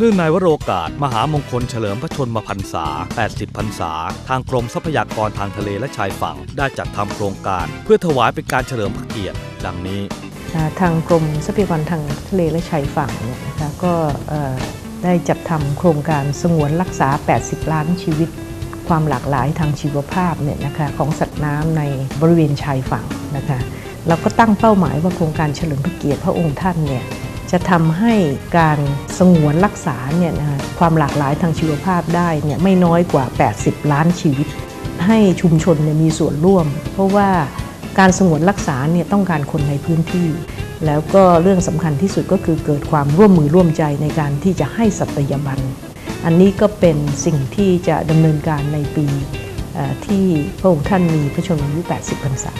เนื่องในวโรกาส มหามงคลเฉลิมพระชนมพรรษา 80 พรรษา ทางกรมทรัพยากรทางทะเลและชายฝั่ง ได้จัดทำโครงการ เพื่อถวายเป็นการเฉลิมพระเกียรติ ดังนี้ ทางกรมทรัพยากรทางทะเลและชายฝั่งเนี่ยนะคะก็ได้จัดทำโครงการสงวนรักษา 80 ล้านชีวิต ความหลากหลายทางชีวภาพเนี่ยนะคะของสัตว์น้ำในบริเวณชายฝั่งนะคะเราก็ตั้งเป้าหมายว่าโครงการเฉลิมพระเกียรติพระองค์ท่านเนี่ย จะทำให้การสงวนรักษาเนี่ยนะความหลากหลายทางชีวภาพได้เนี่ยไม่น้อยกว่า 80 ล้านชีวิต ให้ชุมชนเนี่ยมีส่วนร่วม เพราะว่าการสงวนรักษาเนี่ยต้องการคนในพื้นที่ แล้วก็เรื่องสำคัญที่สุดก็คือเกิดความร่วมมือร่วมใจในการที่จะให้สัตยาบัน อันนี้ก็เป็นสิ่งที่จะดำเนินการในปีที่พระองค์ท่านมีพระชนมายุ 80 พรรษา